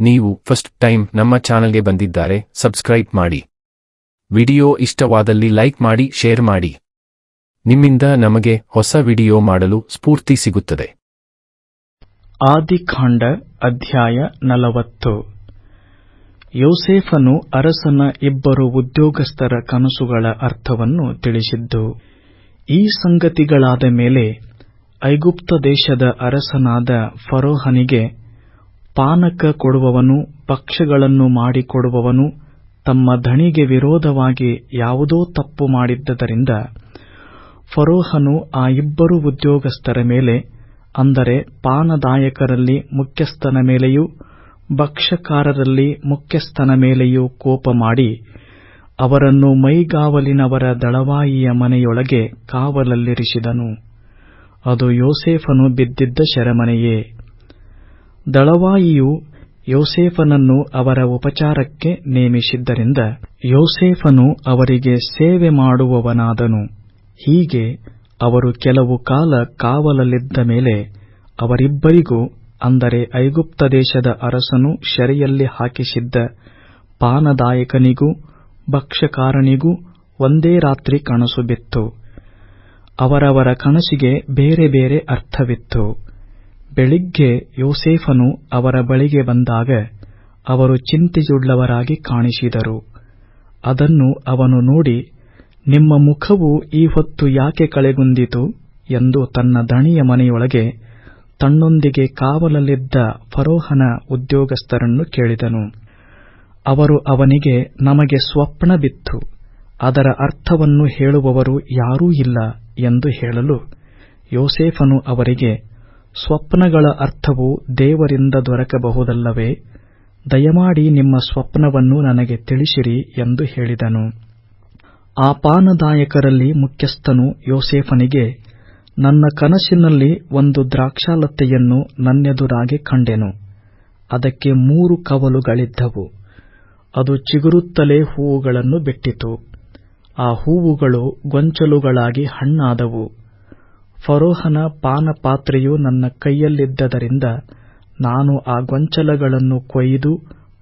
ನೀವು first time ನಮ್ಮ ಚಾನಲ್ಗೆ ಬಂದಿದ್ದಾರೆ, ಸಬ್ಸ್ಕ್ರೈಬ್ ಮಾಡಿ. ವಿಡಿಯೋ ಇಷ್ಟವಾದಲ್ಲಿ ಲೈಕ್ ಮಾಡಿ, ಶೇರ್ ಮಾಡಿ. ನಿಮ್ಮಿಂದ ನಮಗೆ ಹೊಸ ವಿಡಿಯೋ ಮಾಡಲು ಸ್ಫೂರ್ತಿ ಸಿಗುತ್ತದೆ. ಆದಿಕಾಂಡ ಅಧ್ಯಾಯ ನಲವತ್ತು. ಯೋಸೇಫನು ಅರಸನ ಇಬ್ಬರು ಉದ್ಯೋಗಸ್ಥರ ಕನಸುಗಳ ಅರ್ಥವನ್ನು ತಿಳಿಸಿದ್ದು, ಈ ಸಂಗತಿಗಳಾದ ಮೇಲೆ ಐಗುಪ್ತ ದೇಶದ ಅರಸನಾದ ಫರೋಹನಿಗೆ ಪಾನಕ ಕೊಡುವವನು, ಪಕ್ಷಗಳನ್ನು ಮಾಡಿಕೊಡುವವನು, ತಮ್ಮ ಧಣಿಗೆ ವಿರೋಧವಾಗಿ ಯಾವುದೋ ತಪ್ಪು ಮಾಡಿದ್ದರಿಂದ ಫರೋಹನು ಆ ಇಬ್ಬರು ಉದ್ಯೋಗಸ್ಥರ ಮೇಲೆ, ಅಂದರೆ ಪಾನದಾಯಕರಲ್ಲಿ ಮುಖ್ಯಸ್ಥನ ಮೇಲೆಯೂ, ಭಕ್ಷ್ಯಕಾರರಲ್ಲಿ ಮುಖ್ಯಸ್ಥನ ಮೇಲೆಯೂ ಕೋಪ ಮಾಡಿ, ಅವರನ್ನು ಮೈಗಾವಲಿನವರ ದಳವಾಯಿಯ ಮನೆಯೊಳಗೆ ಕಾವಲಲ್ಲಿರಿಸಿದನು. ಅದು ಯೋಸೇಫನು ಬಿದ್ದಿದ್ದ ಸೆರೆಮನೆಯೇ ದಳವಾಯಿಯು ಯೋಸೇಫನನ್ನು ಅವರ ಉಪಚಾರಕ್ಕೆ ನೇಮಿಸಿದ್ದರಿಂದ ಯೋಸೇಫನು ಅವರಿಗೆ ಸೇವೆ ಮಾಡುವವನಾದನು. ಹೀಗೆ ಅವರು ಕೆಲವು ಕಾಲ ಕಾವಲಲ್ಲಿದ್ದ ಮೇಲೆ ಅವರಿಬ್ಬರಿಗೂ, ಅಂದರೆ ಐಗುಪ್ತ ದೇಶದ ಅರಸನು ಶರಿಯಲ್ಲಿ ಹಾಕಿಸಿದ್ದ ಪಾನದಾಯಕನಿಗೂ, ಭಕ್ಷ್ಯಕಾರನಿಗೂ ಒಂದೇ ರಾತ್ರಿ ಕನಸು ಬಿತ್ತು ಅವರವರ ಕನಸಿಗೆ ಬೇರೆ ಬೇರೆ ಅರ್ಥವಿತ್ತು. ಬೆಳಿಗ್ಗೆ ಯೋಸೇಫನು ಅವರ ಬಳಿಗೆ ಬಂದಾಗ ಅವರು ಚಿಂತೆಯುಳ್ಳವರಾಗಿ ಕಾಣಿಸಿದರು. ಅದನ್ನು ಅವನು ನೋಡಿ, ನಿಮ್ಮ ಮುಖವು ಈ ಹೊತ್ತು ಯಾಕೆ ಕಳೆಗುಂದಿತು ಎಂದು ತನ್ನ ದಣಿಯ ಮನೆಯೊಳಗೆ ತನ್ನೊಂದಿಗೆ ಕಾವಲಲ್ಲಿದ್ದ ಫರೋಹನ ಉದ್ಯೋಗಸ್ಥರನ್ನು ಕೇಳಿದನು. ಅವರು ಅವನಿಗೆ, ನಮಗೆ ಸ್ವಪ್ನ ಬಿತ್ತು. ಅದರ ಅರ್ಥವನ್ನು ಹೇಳುವವರು ಯಾರೂ ಇಲ್ಲ ಎಂದು ಹೇಳಲು ಯೋಸೇಫನು ಅವರಿಗೆ ಸ್ವಪ್ನಗಳ ಅರ್ಥವು ದೇವರಿಂದ ದೊರಕಬಹುದಲ್ಲವೇ? ದಯಮಾಡಿ ನಿಮ್ಮ ಸ್ವಪ್ನವನ್ನು ನನಗೆ ತಿಳಿಸಿರಿ ಎಂದು ಹೇಳಿದನು. ಆ ಪಾನದಾಯಕರಲ್ಲಿ ಮುಖ್ಯಸ್ಥನು ಯೋಸೇಫನಿಗೆ, ನನ್ನ ಕನಸಿನಲ್ಲಿ ಒಂದು ದ್ರಾಕ್ಷಾಲತೆಯನ್ನು ನನ್ನೆದುರಾಗಿ ಕಂಡೆನು. ಅದಕ್ಕೆ ಮೂರು ಕವಲುಗಳಿದ್ದವು. ಅದು ಚಿಗುರುತ್ತಲೇ ಹೂವುಗಳನ್ನು ಬಿಟ್ಟಿತು. ಆ ಹೂವುಗಳು ಗೊಂಚಲುಗಳಾಗಿ ಹಣ್ಣಾದವು. ಫರೋಹನ ಪಾನಪಾತ್ರೆಯು ನನ್ನ ಕೈಯಲ್ಲಿದ್ದರಿಂದ ನಾನು ಆ ಗೊಂಚಲಗಳನ್ನು ಕೊಯ್ದು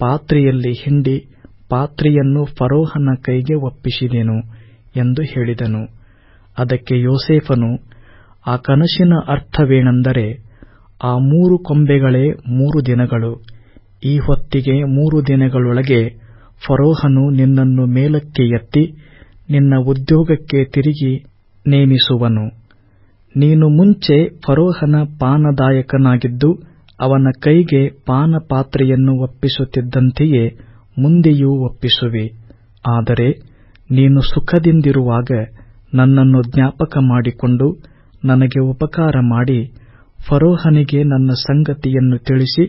ಪಾತ್ರೆಯಲ್ಲಿ ಹಿಂಡಿ ಪಾತ್ರೆಯನ್ನು ಫರೋಹನ ಕೈಗೆ ಒಪ್ಪಿಸಿದೆನು ಎಂದು ಹೇಳಿದನು. ಅದಕ್ಕೆ ಯೋಸೇಫನು, ಆ ಕನಸಿನ ಅರ್ಥವೇನೆಂದರೆ ಆ ಮೂರು ಕೊಂಬೆಗಳೇ ಮೂರು ದಿನಗಳು. ಈ ಹೊತ್ತಿಗೆ ಮೂರು ದಿನಗಳೊಳಗೆ ಫರೋಹನು ನಿನ್ನನ್ನು ಮೇಲಕ್ಕೆ ಎತ್ತಿ ನಿನ್ನ ಉದ್ಯೋಗಕ್ಕೆ ತಿರುಗಿ ನೇಮಿಸುವನು. ನೀನು ಮುಂಚೆ ಫರೋಹನ ಪಾನದಾಯಕನಾಗಿದ್ದು ಅವನ ಕೈಗೆ ಪಾನಪಾತ್ರೆಯನ್ನು ಒಪ್ಪಿಸುತ್ತಿದ್ದಂತೆಯೇ ಮುಂದೆಯೂ ಒಪ್ಪಿಸುವೆ. ಆದರೆ ನೀನು ಸುಖದಿಂದಿರುವಾಗ ನನ್ನನ್ನು ಜ್ಞಾಪಕ ಮಾಡಿಕೊಂಡು ನನಗೆ ಉಪಕಾರ ಮಾಡಿ ಫರೋಹನಿಗೆ ನನ್ನ ಸಂಗತಿಯನ್ನು ತಿಳಿಸಿ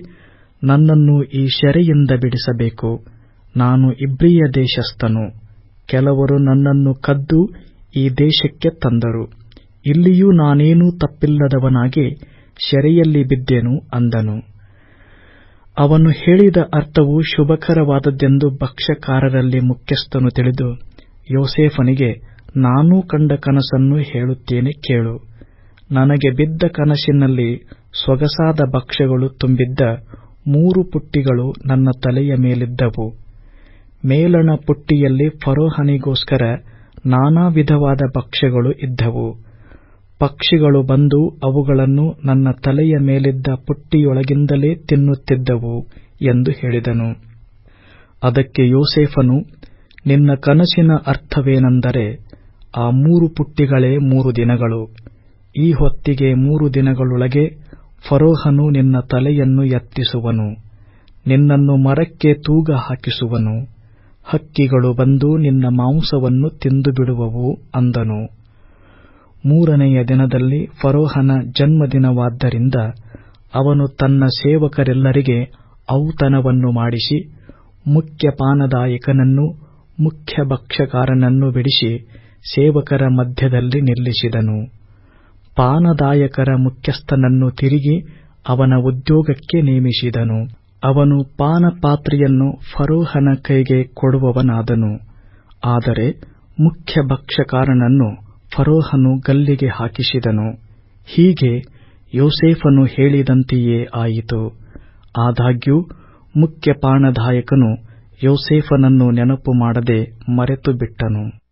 ನನ್ನನ್ನು ಈ ಶೆರೆಯಿಂದ ಬಿಡಿಸಬೇಕು. ನಾನು ಇಬ್ರಿಯ ದೇಶಸ್ಥನು. ಕೆಲವರು ನನ್ನನ್ನು ಕದ್ದು ಈ ದೇಶಕ್ಕೆ ತಂದರು. ಇಲ್ಲಿಯೂ ನಾನೇನೂ ತಪ್ಪಿಲ್ಲದವನಾಗಿ ಶೆರೆಯಲ್ಲಿ ಬಿದ್ದೆನು ಅಂದನು. ಅವನು ಹೇಳಿದ ಅರ್ಥವು ಶುಭಕರವಾದದ್ದೆಂದು ಭಕ್ಷ್ಯಕಾರರಲ್ಲಿ ಮುಖ್ಯಸ್ಥನು ತಿಳಿದು, ಯೋಸೇಫನಿಗೆ, ನಾನೂ ಕಂಡ ಕನಸನ್ನು ಹೇಳುತ್ತೇನೆ ಕೇಳು. ನನಗೆ ಬಿದ್ದ ಕನಸಿನಲ್ಲಿ ಸೊಗಸಾದ ಭಕ್ಷ್ಯಗಳು ತುಂಬಿದ್ದ ಮೂರು ಪುಟ್ಟಿಗಳು ನನ್ನ ತಲೆಯ ಮೇಲಿದ್ದವು. ಮೇಲಣ ಪುಟ್ಟಿಯಲ್ಲಿ ಫರೋಹನಿಗೋಸ್ಕರ ನಾನಾ ವಿಧವಾದ ಭಕ್ಷ್ಯಗಳು ಇದ್ದವು. ಪಕ್ಷಿಗಳು ಬಂದು ಅವುಗಳನ್ನು ನನ್ನ ತಲೆಯ ಮೇಲಿದ್ದ ಪುಟ್ಟಿಯೊಳಗಿಂದಲೇ ತಿನ್ನುತ್ತಿದ್ದವು ಎಂದು ಹೇಳಿದನು. ಅದಕ್ಕೆ ಯೋಸೇಫನು, ನಿನ್ನ ಕನಸಿನ ಅರ್ಥವೇನೆಂದರೆ ಆ ಮೂರು ಪುಟ್ಟಿಗಳೇ ಮೂರು ದಿನಗಳು. ಈ ಹೊತ್ತಿಗೆ ಮೂರು ದಿನಗಳೊಳಗೆ ಫರೋಹನು ನಿನ್ನ ತಲೆಯನ್ನು ಎತ್ತಿಸುವನು. ನಿನ್ನನ್ನು ಮರಕ್ಕೆ ತೂಗ ಹಾಕಿಸುವನು. ಹಕ್ಕಿಗಳು ಬಂದು ನಿನ್ನ ಮಾಂಸವನ್ನು ತಿಂದುಬಿಡುವವು ಅಂದನು. ಮೂರನೆಯ ದಿನದಲ್ಲಿ ಫರೋಹನ ಜನ್ಮದಿನವಾದ್ದರಿಂದ ಅವನು ತನ್ನ ಸೇವಕರೆಲ್ಲರಿಗೆ ಔತಣವನ್ನು ಮಾಡಿಸಿ, ಮುಖ್ಯ ಪಾನದಾಯಕನನ್ನು, ಮುಖ್ಯ ಭಕ್ಷ್ಯಕಾರನನ್ನು ಬಿಡಿಸಿ ಸೇವಕರ ಮಧ್ಯದಲ್ಲಿ ನಿಲ್ಲಿಸಿದನು. ಪಾನದಾಯಕರ ಮುಖ್ಯಸ್ಥನನ್ನು ತಿರುಗಿ ಅವನ ಉದ್ಯೋಗಕ್ಕೆ ನೇಮಿಸಿದನು. ಅವನು ಪಾನಪಾತ್ರೆಯನ್ನು ಫರೋಹನ ಕೈಗೆ ಕೊಡುವವನಾದನು. ಆದರೆ ಮುಖ್ಯ ಭಕ್ಷ್ಯಕಾರನನ್ನು ಫರೋಹನು ಗಲ್ಲಿಗೆ ಹಾಕಿಸಿದನು. ಹೀಗೆ ಯೋಸೇಫನು ಹೇಳಿದಂತೆಯೇ ಆಯಿತು. ಆದಾಗ್ಯೂ, ಮುಖ್ಯ ಪಾಣದಾಯಕನು ಯೋಸೇಫನನ್ನು ನೆನಪು ಮಾಡದೆ ಮರೆತು ಬಿಟ್ಟನು